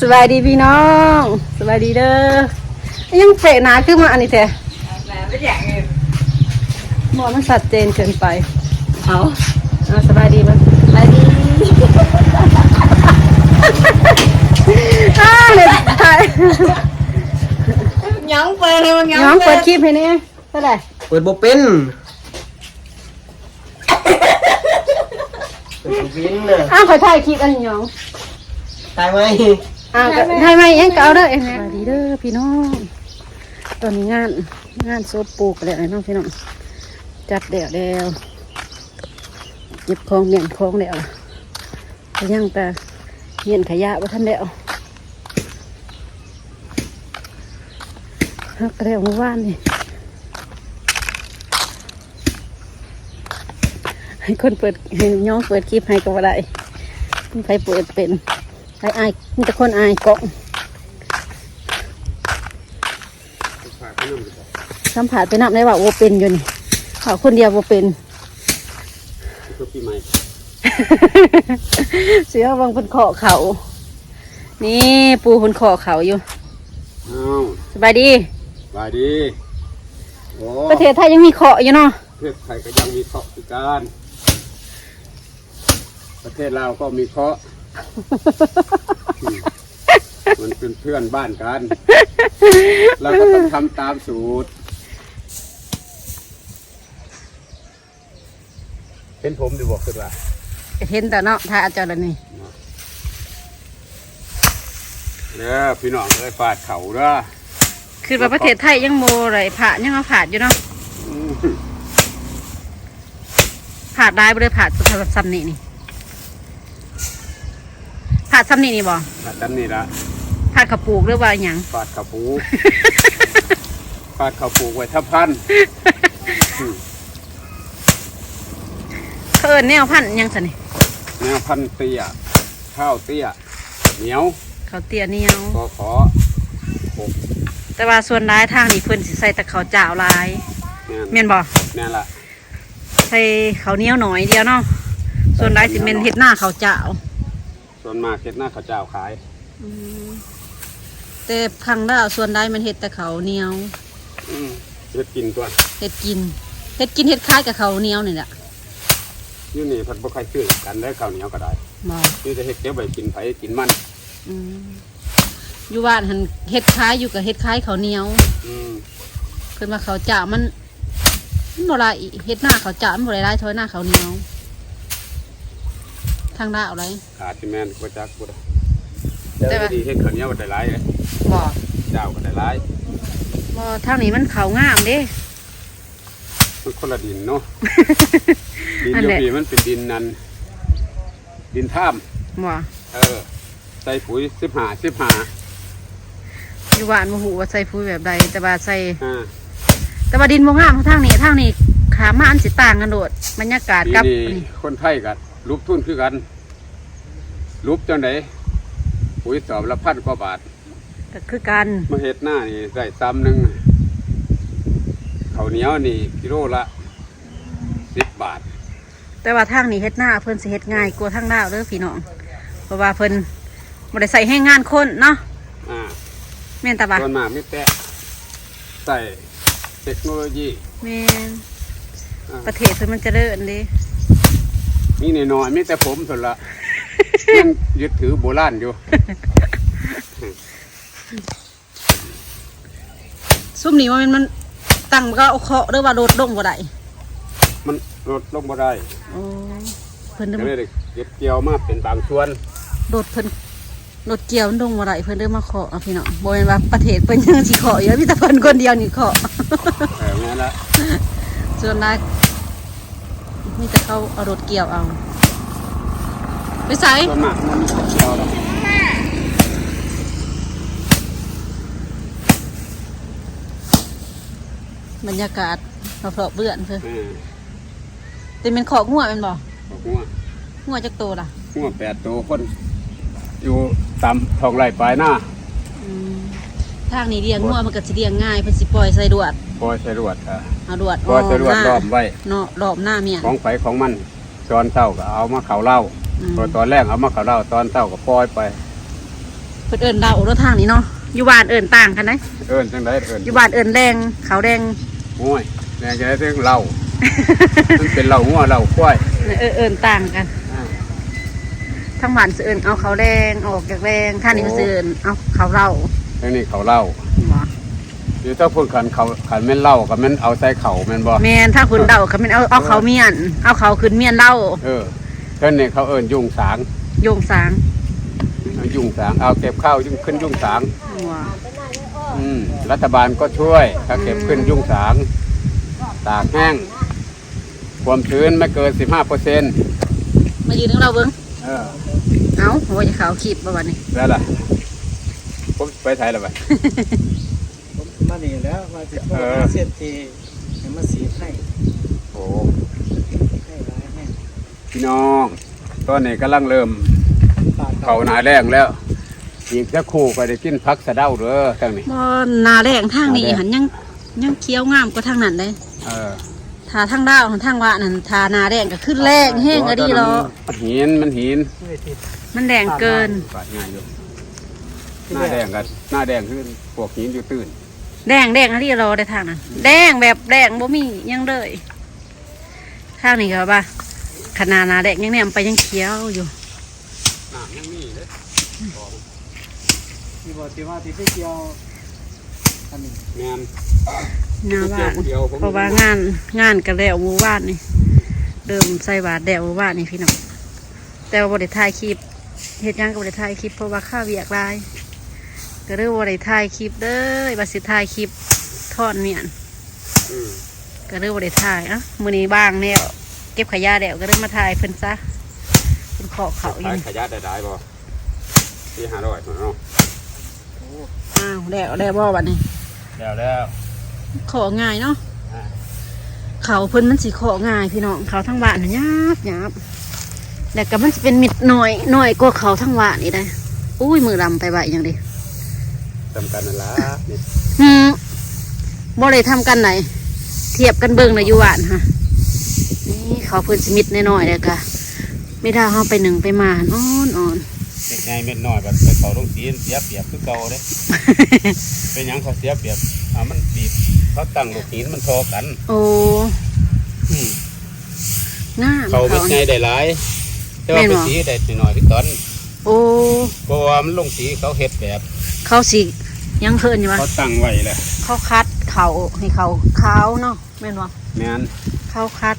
สบายดีพี่น้องสบายดีเด้อยังเฟะหนาขึ้นมาอันนี้แท้ไม่อยากเงินมองมันสัดเจนเกินไปเอาเอาสบายดีมั้ยไปดีอ้าเลยถ่ายยังเปิดเลยมันยังน้องเปิดคลิปให้นี่เท่าไหร่เปิดบ่เป็นเปิดบ่เป็นน่ะอ้าวขอถ่ายคลิปอันนี้น้อง ตายไหมอ้าวก็ถ่ายไหมยังก็เอาเด้อเองสบายดีเด้อพี่น้องตอนนี้งานงานโซดปลูกแล้วน้องพี่น้องจัดเดี่ยวเดียวเก็บของเมียนของแล้วล่ะก็ยังแต่เมียนขยะว่าท่านแล้วฮักแล้วเมื่อวานนี่ให้คนเปิดให้น้องเปิดคลิปให้ก็ว่าได้มีใครเปิดเป็น ไอ้อายมีแต่คนอายเกาะสัมผัสไปนับได้ว่าโอเป็นอยู่นี่เขาคนเดียวโอเป็นตัวปีใหม่เสือบางเป็นขอเขา นี่ปูคนขอเขาอยู่อ้าวสบายดีสบายดีโอ้ประเทศไทยยังมีขออยู่เนาะประเทศไทยก็ยังมีเคราะห์พิการประเทศลาวก็มีเคราะห์อื มมันเป็นเพื่อนบ้านกันเราก็ต้องทำตามสูตร เห็นผมดีบอกคือว่าเห็นแต่เนาะถ้าอาจารย์นี่เนี่ยพี่น้องเลยฟาดเข่าเด้อคือว่าประเทศไทยยังโมอะไรผ่ายังเอาผ่าอยู่เนาะอืมผ่าได้บ่ได้ผ่าสุดท้ายแบบซ้ำนี่นี่ ผ่าซ้ำนี่นี่บ่ฟาดกันนี่ละผ่ากระปูกหรือว่าหยังฟาดเข่าปูฟาดเข่าปูไว้ทับพันอืมเขาเอินแนวพันธุ์หยังสันนี่แนวพันเตี้ยข้าวเตี้ยเหนียวเขาเตี้ยเหนียวก็ขอหกแต่ว่าส่วนร้ายทางนี่เพิ่นสิใส่แต่เขาวเจ้าหลายแม่นแม่นบ่แน่นละ ใส่เขาวเหนียวหน่อยเดียวเนาะส่วนร้ายสิเป็นเฮ็ดหน้าเขาวเจ้า ส่วนมากเฮ็ดหน้าข้าวเจ้าขายแต่พังดาวส่วนได้มันเห็ดแต่เขาวเหนียวอืมเฮ็ดกินตัวเห็ดกินเห็ดกินเห็ดคล้ายกับเขาวเหนียวนี่แหละอยู่นี่เพันบ่ใครซื้อกันได้ข้าวเหนียวก็ได้บอนี่จะเฮ็ดเก็บไว้กินไผกินมันมอยู่บ้านหันเห็ดคล้ายอยู่กับเห็ดคล้ายเขาวเหนียวอืมเพิ่นว่าเขาวเจ้ามันมันบ่หลายเห็ดหน้าเขาวเจ้ามันบ่ได้หลายเท่าหน้าเขาวเหนียว ทางดาวอะไร ขาดที่แม่นบ่จักบ่ได้แต่แต่ว่าว่าดีเฮ็ดข้าวเหนียวก็ได้หลายเลยบ่เจ้าก็ได้หลายบ่ทางนี้มันเขาวงามเด้ มันคนละดินเนาะ ดินอันอยู่แหละ พี่มันเป็นดินนั่นดินท่ามบ่เออ ใส่ปุ๋ย15 15อยู่บ้านบ่ฮู้ว่าใส่ปุ๋ยแบบใดแต่ว่าใส่ อ่า แต่ว่าดินบ่งามเท่าทางนี้ทางนี้ขามาอันสิต่างกันโดดบรรยากาศปีกับนี้อันนี้คนไทยก็ รูปทุนคือกันรูปจังไดปุ๋ยสอบละพันกว่าบาทก็คือกันมาเฮ็ดหน้านี่ได้ซ้ำหนึ่งข้าวเหนียวนี่กิโลละสิบบาท แต่ว่าทางนี้เฮ็ดหน้าเพิ่นสิเฮ็ดง่ายกว่าทางดาวเด้อพี่น้องเพราะว่าเพิ่นบ่ได้ใส่ให้งานคนเนาะอ่าแม่นตาบ่ะส่วนมากมิแต่ใส่เทคโนโลยีแม่นอ่าประเทศเพิ่นมันเจริญเด้ มีหน่อยๆมีแต่ผมส่วนละยังยึดถือโบราณอยู่ ซุ่มนี้ว่ามันมันตั้งมันก็เอาเคาะหรือว่าโดดลงบ่ได้มันลดลงมาได้โอ้เพิ่นเด้ก็อเลยได้เก็บเกี่ยวมาเป็นบางส่วนโดดเพิ่นโดดเกี่ยวมันลงบ่ได้เพิ่นเด้อมาเคาะเอาพี่น้องบ่แม่นว่าประเทศเพิ่นยังสิเคาะอยู่มีแต่เพิ่นคนเดียวนี่เคาะเออแม่นละส่วนนาย มีแต่เขาเอารถเกี่ยวเอา ไปใส่ส่วนมากมันมีเกี่ยวแล้วบรรยากาศเราเพาะเบื่อนเพื่อเออแต่เป็นขอกหัวแมันบ่บอกหัวหัวจักโตล่ะหัวแปดตัวคน อยู่ตามท้องไร่ปลายหน้าอืม ทางนี้เลี้ยงหัวมันก็สิเลี้ยงง่ายเพิ่นสิปล่อยใส่ดวดปล่อยใส่รวดอะเอาดวดปล่อยใส่รวดหล้น้าอมไว้ เนาะรอบหน้าเมียของไฟของมันจอนเต้าก็เอามาเขาเหล่าออืมพอตอนแรกเอามาเขาเล่าตอนเต้าก็ปล่อยไป เพิ่นเอิ้นเดารถทางนี้เนาะอยู่บ้านเอิ้นต่างกันนะเอิ้นจังไดเอิ้นอยู่บ้านเอิ้นแดงขาวแดงโอ้ยแม่จะได้ถึงเหล้ามันเป็นเหล้างัวเหล้าควายเอิ้นเอิ้นต่างกัน อ่า ทั้งบ้านสิเอิ้นเอาขาวแดงออกจากแดงท่างนี้มันสิเอิ้นเอาขาวเหล้า ทั้งนี้เขาเหล้าบ่หรือถ้าพูดขันเขาขันแม่นเหล้ากับแม่นเอาใส่เข่าแม่นบ่แม่นถ้าคุณเดาก็แม่นเอาเอาเขาเมียน เอาเขาขึ้นเมียนเหล้าเออเท่านนี่เขาเอิ้นยุ่งสางโยงสางเอายุ่งสางเอาเก็บข้าวยุ่งขึ้นยุ่งสางหัวอืมรัฐบาลก็ช่วยถ้าเก็บขึ้นยุ่งสาง ตากแห้ง ความชื้นไม่เกิน 15เปอร์เซ็นต์มายืนนึงเราเบิ่งเออเอาโหจะขาวขีดบ่วันนี้แล้วล่ะ ผมไปไทยแล้วไป ผมมานี่แล้วมาสิพ่อเออ เสียนทีให้มาสีให้โอ้ให้ร้ายให้พี่น้อง ตอนนี้กำลังเริ่มปากเขาหนาแรงแล้ว อีกจะคู่ก็ได้กินพักสะเด้าเด้อทางนี้ บ่นาแรงทางนี้นาแรง หันยังยังเคี้ยวงามกว่าทางนั้นเลยเออทาทางดาวทางว่านั่นทานาแดงก็ขึ้นแรงแห้งอะดีเนาะมันหินมันหินไม่ได้ติดมันแดงเกิน ปาดง่ายอยู่ หน้าแดงกันหน้าแดงขึ้นพวกหินอยู่ตื้นแดงแดงอะดีเราได้ทางนั้นแดงแบบแดงบ่มีหยังเลยทางนี้ก็ว่าขนาดนาแดงยังแนมไปยังเคี้ยวอยู่น้ำยังมีเลยที่บอกที่ว่าที่ไปเกี่ยวอันนี้แม่นหนาบ้านเดียวผมเพราะว่างานงานกันแล้วหมู่บ้านนี่เดิมใส่บาทแดวหมู่บ้านนี่พี่น้องแต่ว่าบริถ่ายคลิปเหตุการณ์กับบริถ่ายคลิปเพราะว่าค่าเวียกหลาย ก็เรื่องบริถ่ายคลิปเด้อบาสิถ่ายคลิปทอดเมียนอืมก็เรื่องบริถ่ายอะมือนี้บ้างเนี่ยเก็บขยะแล้วก็เรื่องมาถ่ายเพิ่นซะเป็นขอเขาอยู่ขายนี่ขยะได้ได้บ่ที่ห้าร้อยเนาะอ้าวแล้วแล้วบ่วันนี้แล้วแล้วของ่ายเนาะอ่าเขาเพิ่นมันสิของ่ายพี่น้องเขาทั้งบ้านน่ะหยาบหยาบแต่ก็มันสิเป็นมิดหน่อยหน่อยกว่าเขาทั้งบ้านนี่ได้อุ้ยมือลำไปไหวอย่างเดี จำกันนั่นละนี่หืมบ่เลยทำกันไหน เทียบกันเบิ่งในะอยู่บ้านฮะนี่เขาเพิ่นสิมิดน้อยๆเลยกะไม่ได้เขาไปหนึ่งไปมาอ่อนอ่อนเด็กไงเม็ดน้อยแบบไปเขาลงสีเสียเปรียบคือเก่าเด้เป็นหยังเขาเสียเปรียบอ่ามันบีบเขาตั้งลูกหินมันทอกันโอ้อืมงามเขาเป็นไงนี่ได้หลาย แต่ว่าแม่นไปบ่สีได้น้อยๆที่ตอนโอ้เพราะว่ามันลงสีเขาเฮ็ดแบบเขาสิ ยังเคินอยู่วะเขาตั้งไว้แหละเขาคัดเขาให้เขาขาวเนาะแม่นบ่แม่นเขาคัด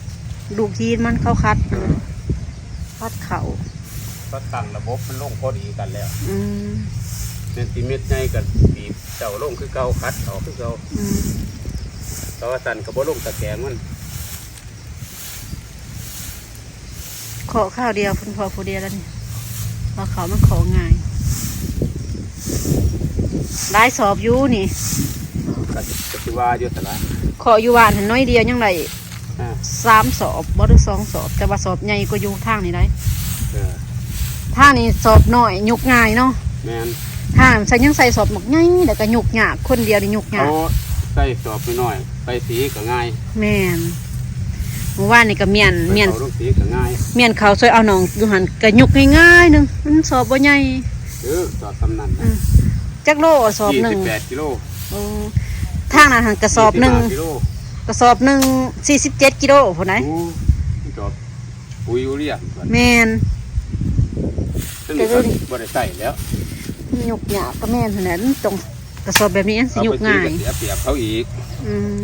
ลูกทีนมันเขาคัดคัดเขาเขาตั้งระบบมันลงพอดีกันแล้ว อืมเซนติเมตรใหญ่กับบีบเจ้าลงคือเก่าคัดออกคือเก่าอืมแต่ว่าสันกับบ่ลงตะแกรงมันขอข้าวเดียวเพิ่นพอผู้เดียวแล้วนี่ว่าเขามันของ่าย ได้สอบอยู่นี่ก็ก็สิว่าอยู่สละขออยู่บ้านหันน้อยเดียวยังไงอ่าสามสอบบ่หรือสองสอบ แต่ว่าสอบใหญ่ก็อยู่ทางนี้ได้เออทางนี้สอบน้อยยุกง่ายเนาะแม่นทางใส่ยังใส่สอบหมกง่ายแต่ก็ยุกยากคนเดียวนี่ยุกยาเขาก ใส่สอบไปหน่อยไปสีก็ง่ายแม่นเมื่อวานนี่ก็เมียนไปเมียนเขาลงสีก็ง่ายเมียนเขาวซอยเอาหนองอยู่หันก็ยุกง่ายๆหนึงมันสอบบ่ใหญ่ เออสอบตำนันอืม จักโลสอบหนึ่งยี่สิบแปดกิโลโอ้ทางนั้นหันกระสอบหนึ่งยี่สิห้ากิโลกระสอบหนึ่งสี่สิบเจ็ดกิโลผู้ไหนโอ้สอบปุ๋ยยูเรียก่อนแมน ซึ่งนี่เขาบ่ได้ใส่แล้วยุกยากก็แม่นขนาดนั้นตรงกระสอบแบบนี้อันสิเอายุไปกสีง่ายก็เสียเปรียบเขาอีกอืม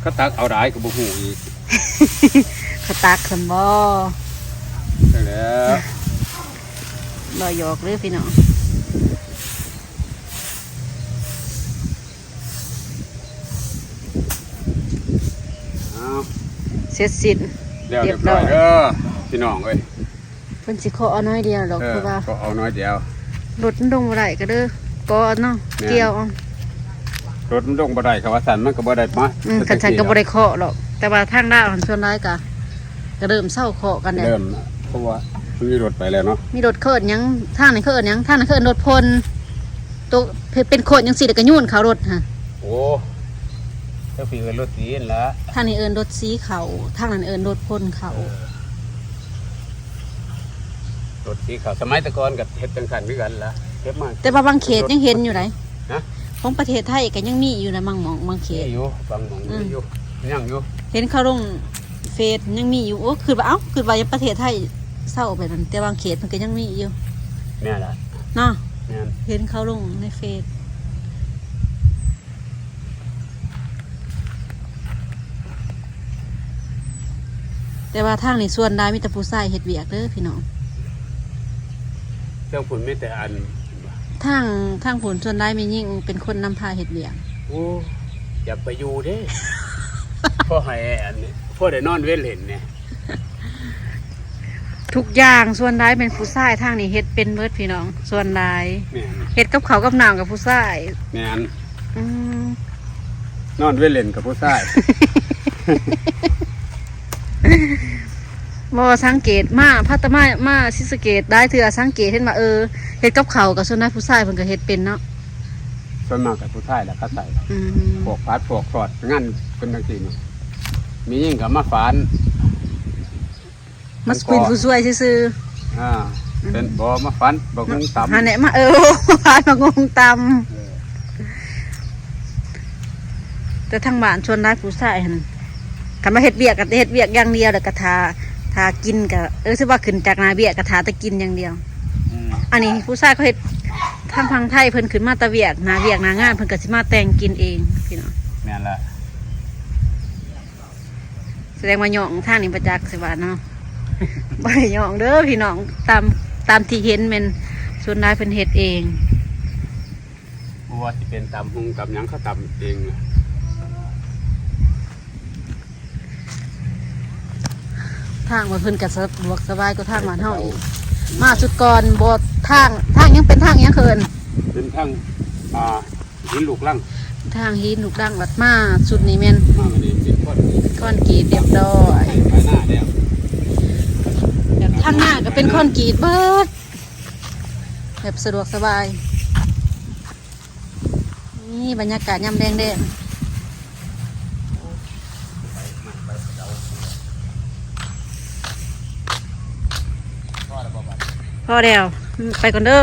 เขาตักเอาได้ก็บ่ฮู้อีกเขาตักขันบ่ใช่แล้ว บ่หยอกเลยพี่น้อง เอาเสร็จสิ้น แล้วเรียบร้อยเด้อพี่น้องเอ้ยเพิ่นสิขอเอาน้อยเดียวหรอกเออคือว่าก็เอาน้อยเดียว รถมันลงบ่ได้ก็เด้อก็เนาะแม่น เกี่ยวเอารถมันลงบ่ได้ครับว่าสันมันก็บ่ได้มาอืมคันฉันก็บ่ได้เคาะหรอก แต่ว่าทางด้านของส่วนร้ายก็ก็เริ่มเศร้าเคาะกันแล้ว เริ่มเพราะว่ามันมีรถไปแล้วเนาะมีรถเคลื่อนหยังทางนี้เคลื่อนหยังทางนี้เคลื่อนรถพลตัวเป็นโคตรยังสิเด็กก็ยุ่นเขารถฮะโอ้ เจ้าพี่เป็นรถสีนั่นละทางนี้เอินรถสีเขาทางนั้นเอินรถพลเขารถสีขาวสมัยแตะกอนกับเฮ็ดจังสันคือกันละเก็บมาแต่ว่าบางเขตยังเห็นอยู่ไหนฮะของประเทศไทยก็ยังมีอยู่นะบางหมองบางเขมีต อยู่บางหมองอืม มีอยู่ยังอยู่เห็นเขาลงเฟซยังมีอยู่โอ้คือว่าเอ้าคือว่าประเทศไทยเศร้าไปนั่นแต่บางเขตมันก็ยังมีอยู่แม่นละเนาะแม่นเห็นเขาลงในเฟซ แต่ว่าทางนี้ส่วนได้มีแต่ผู้ชายเฮ็ดเวียกเด้อพี่น้องเจ้าผุนไม่แต่อันทางทางผลส่วนได้มียิ่งเป็นคนนำพาเฮ็ดเวียกโอ้อย่าไปอยู่เด้ พ่อให้อันนี้พ่อได้นอนเว้นเห็นเนี่ยทุกอย่างส่วนได้เป็นผู้ชายทางนี้เฮ็ดเป็นเบิดพี่น้อง ส่วนได้แม่นเฮ็ดกับเขาวกับน้ำกับผู้ชายแม่นอืม นอนเว้นเล่นกับผู้ชาย บ่สังเกตมาพัตมามาสิสะเกตได้เถื่อสังเกตเห็นว่าเออเฮ็ดกับเขาวกับส่วนได้ผู้ชายเพิ่นก็เฮ็ดเป็นเนาะส่วนมากกับผู้ชายแหละเขาใส่อืมพวกฟาดพวกสอดงานเป็นจังซี่เนาะมียิ่งกับมาฝานมาสกุนผู้ช่วยซื่ออ่าเป็นบ่มาฝันบอกมึงๆตำหาแหนมาเออ พานมางงตำเออแต่ทางบ้านชวนได้ผู้ชายหั่น คันมาเฮ็ดเวียกก็เฮ็ดเวียกอย่างเดียวแล้วก็ทาทากินก็เออสิว่าขึ้นจากนาเวียกก็ทาแต่กินอย่างเดียวอืมอันนี้ผู้ชายเขาเฮ็ดทางพังไทยเพิ่นขึ้นมาแตะเวียกนาเวียกนางานเพิ่นก็สิมาแต่งกินเองพี่น้องแม่นละแสดงว่าหยองทางนี้ประจักษ์สิว่าเนาะบ่ได้หยองเด้อพี่น้องตามตามที่เห็นแม่นส่วนได้เพิ่นเฮ็ดเองบ่ว่าสิเป็นตำหุงตำหยังเขาตำเองน่ะ ทางมันเพิ่นก็สะดวกสบายกว่าทางบ้านเฮาอีกมาสุดก่อนบ่ทางทางยังเป็นทางยังเคินเป็นทั้งอ่าหินลูกลังทางหินลูกดังวัดมาสุดนี้แม่นมาวันนี้เป็นคนคอนกรีตเรียบร้อยให้ไปหน้าแล้วแบบทางหน้าก็เป็นคอนกรีตเบิดแบบสะดวกสบายนี่บรรยากาศยามแดงแพอแล้วไปก่อนเด้อ